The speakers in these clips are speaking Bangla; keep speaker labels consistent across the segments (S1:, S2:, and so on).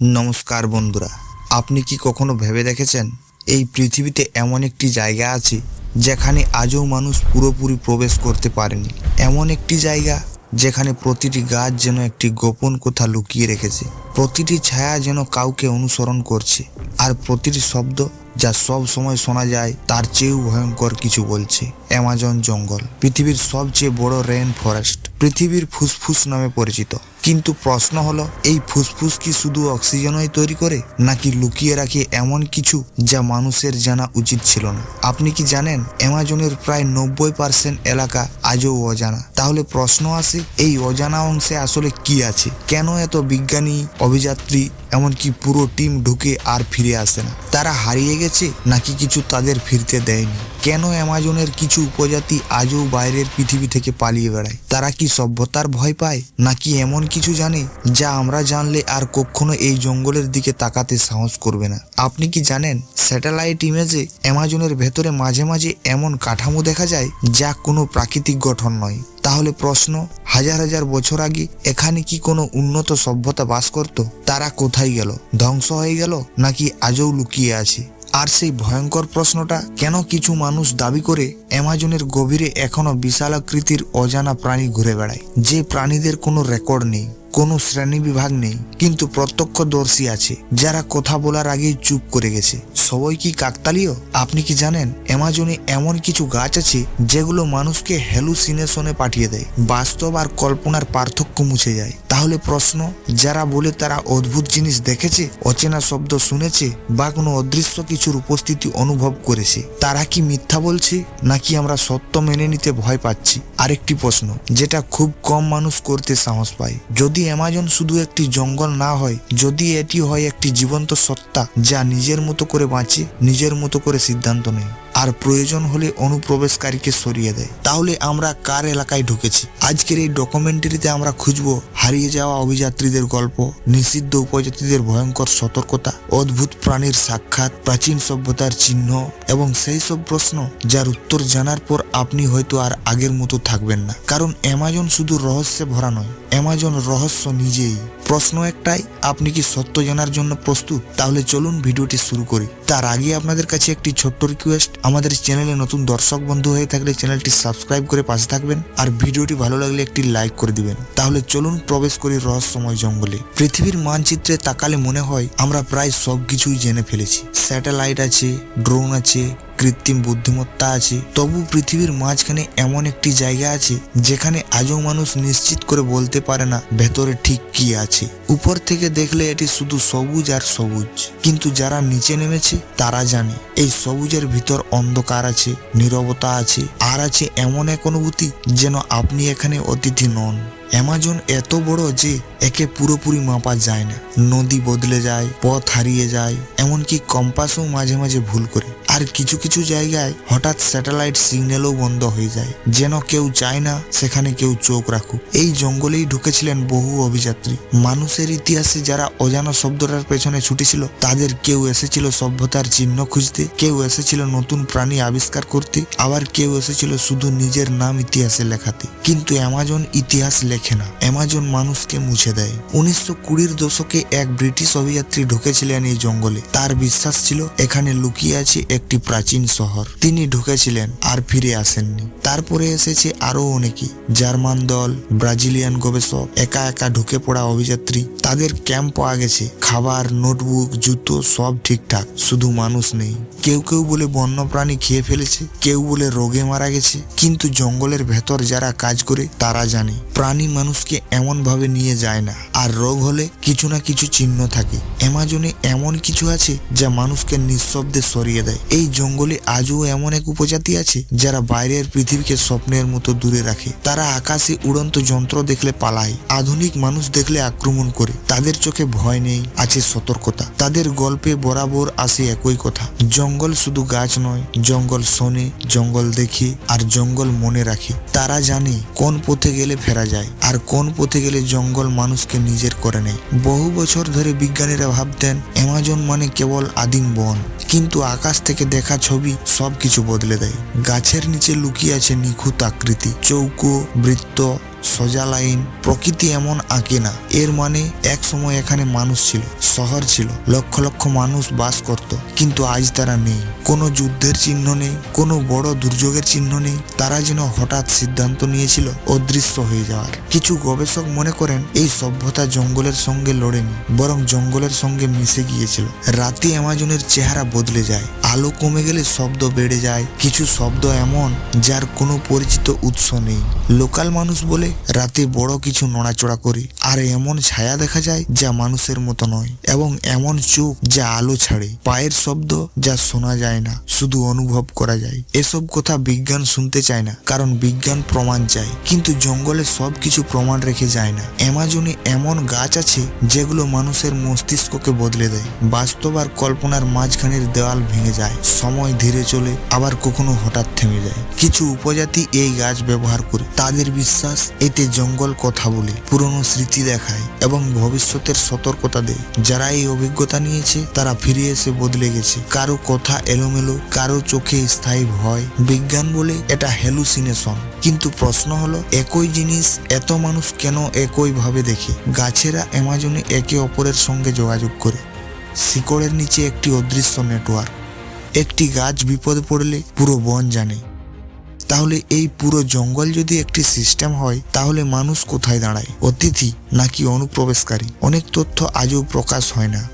S1: নমস্কার বন্ধুরা, আপনি কি কখনো ভেবে দেখেছেন এই পৃথিবীতে এমন একটি জায়গা আছে যেখানে আজও মানুষ পুরোপুরি প্রবেশ করতে পারেনি? এমন একটি জায়গা যেখানে প্রতিটি গাছ যেন একটি গোপন কথা লুকিয়ে রেখেছে, প্রতিটি ছায়া যেন কাউকে অনুসরণ করছে, আর প্রতিটি শব্দ যা সব সময় শোনা যায় তার চেয়েও ভয়ঙ্কর কিছু বলছে। অ্যামাজন জঙ্গল, পৃথিবীর সবচেয়ে বড় রেন ফরেস্ট পৃথিবীর ফুসফুস নামে পরিচিত। কিন্তু প্রশ্ন হলো, এই ফুসফুস কি শুধু অক্সিজেনই তৈরি করে, নাকি লুকিয়ে রাখে এমন কিছু যা মানুষের জানা উচিত ছিল না? আপনি কি জানেন, অ্যামাজনের প্রায় নব্বই পার্সেন্ট এলাকা আজও অজানা। তাহলে প্রশ্ন আসে, এই অজানা অংশে আসলে কি আছে? কেন এত বিজ্ঞানী, অভিযাত্রী, এমনকি পুরো টিম ঢুকে আর ফিরে আসে না? তারা হারিয়ে গেছে, নাকি কিছু তাদের ফিরতে দেয়নি? কেন অ্যামাজনের কিছু উপজাতি আজও বাইরের পৃথিবী থেকে পালিয়ে বেড়ায়? তারা কি সভ্যতার ভয় পায়? নাকি এমন কিছু জানে যা আমরা জানলে আর কখনো এই জঙ্গলের দিকে তাকাতে সাহস করবে না? আপনি কি জানেন, স্যাটেলাইট ইমেজে অ্যামাজনের ভেতরে মাঝে মাঝে এমন কাঠামো দেখা যায় যা কোনো প্রাকৃতিক গঠন নয়? তাহলে প্রশ্ন, হাজার হাজার বছর আগে এখানে কি কোনো উন্নত সভ্যতা বাস করত? তারা কোথায় গেল? ধ্বংস হয়ে গেল? নাকি আজও লুকিয়ে আছে? আর সেই ভয়ঙ্কর প্রশ্নটা কেন কিছু মানুষ দাবি করে অ্যামাজনের গভীরে এখনও বিশালাকৃতির অজানা প্রাণী ঘুরে বেড়ায়? যে প্রাণীদের কোনো রেকর্ড নেই, কোনো শ্রেণি বিভাগ নেই, কিন্তু প্রত্যক্ষদর্শী আছে, যারা কথা বলার আগেই চুপ করে গেছে। সবাই কি কাকতালীয়? আপনি কি জানেন, অ্যামাজনে এমন কিছু গাছ আছে যেগুলো মানুষকে হ্যালুসিনেশনে পাঠিয়ে দেয়। বাস্তব আর কল্পনার পার্থক্য মুছে যায়। তাহলে প্রশ্ন, যারা বলে তারা অদ্ভুত জিনিস দেখেছে, অচেনা শব্দ শুনেছে, বা কোনো অদৃশ্য কিছুর উপস্থিতি অনুভব করেছে, তারা কি মিথ্যা বলছে, নাকি আমরা সত্য মেনে নিতে ভয় পাচ্ছি? আরেকটি প্রশ্ন, যেটা খুব কম মানুষ করতে সাহস পায়। যদি অ্যামাজন শুধু একটি জঙ্গল না হয়, যদি এটি হয় একটি জীবন্ত সত্তা, যা নিজের মতো করে বাঁচে নিজের মতো করে সিদ্ধান্ত নেয় আর প্রয়োজন হলে অনুপ্রবেশকারীকে সরিয়ে দেয়। তাহলে আমরা কার এলাকায় ঢুকেছি? আজকের এই ডকুমেন্টারিতে আমরা খুঁজব হারিয়ে যাওয়া অভিযাত্রীদের গল্প, নিষিদ্ধ উপজাতিদের ভয়ঙ্কর সতর্কতা, অদ্ভুত প্রাণীর সাক্ষাৎ, প্রাচীন সভ্যতার চিহ্ন এবং সেই সব প্রশ্ন যার উত্তর জানার পর আপনি হয়তো আর আগের মতো থাকবেন না। কারণ অ্যামাজন শুধু রহস্যে ভরা নয়, অ্যামাজন রহস্য নিজেই। প্রশ্ন একটাই, আপনি কি সত্য জানার জন্য প্রস্তুত? তাহলে চলুন ভিডিওটি শুরু করি। তার আগে আপনাদের কাছে একটি ছোট্ট রিকোয়েস্ট আমাদের চ্যানেলে নতুন দর্শক বন্ধু হয়ে থাকলে চ্যানেলটি সাবস্ক্রাইব করে পাশে থাকবেন আর ভিডিওটি ভালো লাগলে একটি লাইক করে দিবেন। তাহলে চলুন প্রবেশ করি রহস্যময় জঙ্গলে। পৃথিবীর মানচিত্রে তাকালে মনে হয় আমরা প্রায় সব কিছুই জেনে ফেলেছি। স্যাটেলাইট আছে, ড্রোন আছে কৃত্রিম বুদ্ধিমত্তা আছে, তবু পৃথিবীর মাঝখানে এমন একটি জায়গা আছে যেখানে আজও মানুষ নিশ্চিত করে বলতে পারে না ভেতরে ঠিক কি আছে। উপর থেকে দেখলে এটি শুধু সবুজ আর সবুজ। কিন্তু যারা নিচে নেমেছে, তারা জানে এই সবুজের ভিতর অন্ধকার আছে, নীরবতা আছে, আর আছে এমন এক অনুভূতি যেন আপনি এখানে অতিথি নন। অ্যামাজন এত বড় যে একে পুরোপুরি মাপা যায় না। নদী বদলে যায়, পথ হারিয়ে যায়, এমনকি কম্পাসও মাঝে মাঝে ভুল করে। আর কিছু কিছু জায়গায় হঠাৎ স্যাটেলাইট সিগন্যালও বন্ধ হয়ে যায়। যেন কেউ চায় না, সেখানে কেউ চোখ রাখুক। এই জঙ্গলেই ঢুকেছিলেন বহু অভিযাত্রী। মানুষের ইতিহাসে যারা অজানা শব্দটার পেছনে ছুটেছিল, তাদের কেউ এসেছিল সভ্যতার চিহ্ন খুঁজতে, কেউ এসেছিল নতুন প্রাণী আবিষ্কার করতে, আবার কেউ এসেছিল শুধু নিজের নাম ইতিহাসে লেখাতে। কিন্তু অ্যামাজন ইতিহাস লেখে না। অ্যামাজন মানুষকে মুছে দেয়। উনিশশো কুড়ির দশকে এক ব্রিটিশ অভিযাত্রী ঢুকেছিলেন এই জঙ্গলে। তার বিশ্বাস ছিল, এখানে লুকিয়ে আছে একটি প্রাচীন শহর। তিনি ঢুকেছিলেন আর ফিরে আসেননি। তারপরে এসেছে আরও অনেকে। জার্মান দল, ব্রাজিলিয়ান গবেষক, একা একা ঢুকে পড়া অভিযাত্রী। তাদের ক্যাম্প পাওয়া গেছে খাবার, নোটবুক, জুতো সব ঠিকঠাক। শুধু মানুষ নেই। কেউ কেউ বলে বন্যপ্রাণী খেয়ে ফেলেছে, কেউ বলে রোগে মারা গেছে। কিন্তু জঙ্গলের ভেতর যারা কাজ করে, তারা জানে, প্রাণী মানুষকে এমন ভাবে নিয়ে যায় না। আর রোগ হলে কিছু না কিছু চিহ্ন থাকে। অ্যামাজনে এমন কিছু আছে যা মানুষকে নিঃশব্দে সরিয়ে দেয়। এই জঙ্গলে আজও এমন এক উপজাতি আছে যারা বাইরের পৃথিবীকে স্বপ্নের মতো দূরে রাখে। তারা আকাশে উড়ন্ত যন্ত্র দেখলে পালায়, আধুনিক মানুষ দেখলে আক্রমণ করে। তাদের চোখে ভয় নেই, আছে সতর্কতা। তাদের গল্পে বরাবর আসে একই কথা। জঙ্গল শুধু গাছ নয়, জঙ্গল শোনে, জঙ্গল দেখে আর জঙ্গল মনে রাখে। তারা জানে কোন পথে গেলে ফেরা যায় আর কোন পথে গেলে জঙ্গল মানুষকে নিজের করে নেয় বহু বছর ধরে বিজ্ঞানীরা ভাবতেন, অ্যামাজন মানে কেবল আদিম বন। কিন্তু আকাশ থেকে দেখা ছবি সব কিছু বদলে দেয়। গাছের নিচে লুকিয়ে আছে নিখুঁত আকৃতি। চৌকো, বৃত্ত সোজা লাইন, প্রকৃতি এমন আঁকে না। এর মানে এক সময় এখানে মানুষ ছিল, শহর ছিল, লক্ষ লক্ষ মানুষ বাস করত, কিন্তু আজ তারা নেই। কোনো যুদ্ধের চিহ্ন নেই, কোনো বড় দুর্যোগের চিহ্ন নেই, তারা যেন হঠাৎ সিদ্ধান্ত নিয়েছিল অদৃশ্য হয়ে যাওয়ার। কিছু গবেষক মনে করেন, এই সভ্যতা জঙ্গলের সঙ্গে লড়েনি, বরং জঙ্গলের সঙ্গে মিশে গিয়েছিল। রাতে অ্যামাজনের চেহারা বদলে যায়, আলো কমে গেলে শব্দ বেড়ে যায়, কিছু শব্দ এমন যার কোনো পরিচিত উৎস নেই। লোকাল মানুষ বলে রাতে বড় কিছু নড়াচড়া করে। আর এমন ছায়া দেখা যায় যা মানুষের মতো নয়, এবং এমন চোখ যা আলো ছাড়ে। পায়ের শব্দ যা শোনা যায় না, শুধু অনুভব করা যায়। এসব কথা বিজ্ঞান শুনতে চায় না, কারণ বিজ্ঞান প্রমাণ চায়। কিন্তু জঙ্গলে সব কিছু প্রমাণ রেখে যায় না। অ্যামাজনে এমন গাছ আছে যেগুলো মানুষের মস্তিষ্ককে বদলে দেয়। বাস্তব আর কল্পনার মাঝখানের দেওয়াল ভেঙে যায়। সময় ধীরে চলে, আবার কখনো হঠাৎ থেমে যায়। কিছু উপজাতি এই গাছ ব্যবহার করে। তাদের বিশ্বাস এতে জঙ্গল কথা বলে, পুরনো স্মৃতি দেখায় এবং ভবিষ্যতের সতর্কতা দেয়। যারা এই অভিজ্ঞতা নিয়েছে, তারা ফিরে এসে বদলে গেছে। কারও কথা এলোমেলো, কারও চোখে স্থায়ী ভয়। বিজ্ঞান বলে এটা হ্যালুসিনেশন কিন্তু প্রশ্ন হলো, একই জিনিস এত মানুষ কেন একই ভাবে দেখে? গাছেরা অ্যামাজনে একে অপরের সঙ্গে যোগাযোগ করে। শিকড়ের নিচে একটি অদৃশ্য নেটওয়ার্ক একটি গাছ বিপদে পড়লে পুরো বন জানে। তাহলে এই পুরো জঙ্গল যদি একটি সিস্টেম হয়, তাহলে মানুষ কোথায় দাঁড়ায়? অতিথি নাকি অনুপ্রবেশকারী? অনেক তথ্য আজও প্রকাশ হয় না।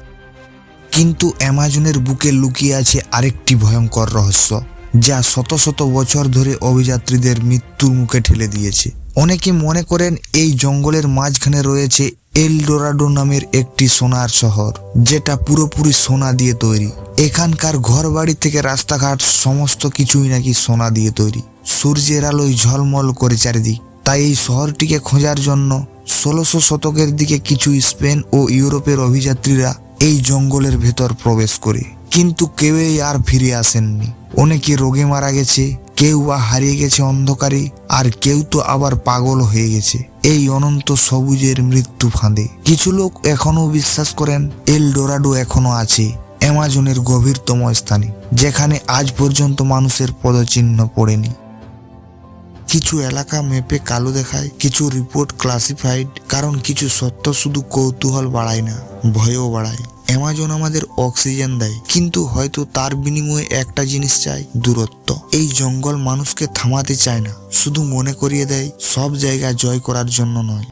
S1: কিন্তু অ্যামাজনের বুকে লুকিয়ে আছে আরেকটি ভয়ঙ্কর রহস্য, যা শত শত বছর ধরে অভিযাত্রীদের মৃত্যুর মুখে ঠেলে দিয়েছে। অনেকে মনে করেন এই জঙ্গলের মাঝখানে রয়েছে এলডোরাডো নামের একটি সোনার শহর, যেটা পুরোপুরি সোনা দিয়ে তৈরি। এখানকার ঘরবাড়ি থেকে রাস্তাঘাট সমস্ত কিছুই নাকি সোনা দিয়ে তৈরি। সূর্যের আলোয় ঝলমল করে চারিদিক। তাই এই শহরটিকে খোঁজার জন্য ষোলোশো শতকের দিকে কিছু স্পেন ও ইউরোপের অভিযাত্রীরা এই জঙ্গলের ভেতর প্রবেশ করে। কিন্তু কেউই আর ফিরে আসেননি। অনেকে রোগে মারা গেছে, কেউ বা হারিয়ে গেছে অন্ধকারে, আর কেউ তো আবার পাগল হয়ে গেছে। এই অনন্ত সবুজের মৃত্যু ফাঁদে। কিছু লোক এখনও বিশ্বাস করেন এল ডোরাডো এখনও আছে, অ্যামাজনের গভীরতম স্থানে, যেখানে আজ পর্যন্ত মানুষের পদচিহ্ন পড়েনি। কিছু এলাকা মেপে কালো দেখায়, কিছু রিপোর্ট ক্লাসিফাইড কারণ কিছু সত্য শুধু কৌতূহল বাড়ায় না, ভয়ও বাড়ায়। অ্যামাজন আমাদের অক্সিজেন দেয়, কিন্তু হয়তো তার বিনিময়ে একটা জিনিস চাই দূরত্ব। এই জঙ্গল মানুষকে থামাতে চায় না, শুধু মনে করিয়ে দেয়, সব জায়গা জয় করার জন্য নয়।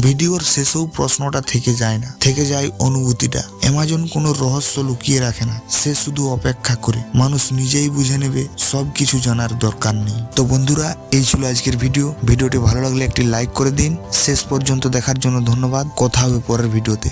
S1: ভিডিওর শেষেও প্রশ্নটা থেকে যায় না। থেকে যায় অনুভূতিটা। অ্যামাজন কোনো রহস্য লুকিয়ে রাখে না। সে শুধু অপেক্ষা করে। মানুষ নিজেই বুঝে নেবে সব কিছু জানার দরকার নেই। তো বন্ধুরা, এই ছিল আজকের ভিডিও। ভিডিওটি ভালো লাগলে একটি লাইক করে দিন। শেষ পর্যন্ত দেখার জন্য ধন্যবাদ। কথা হবে পরের ভিডিওতে।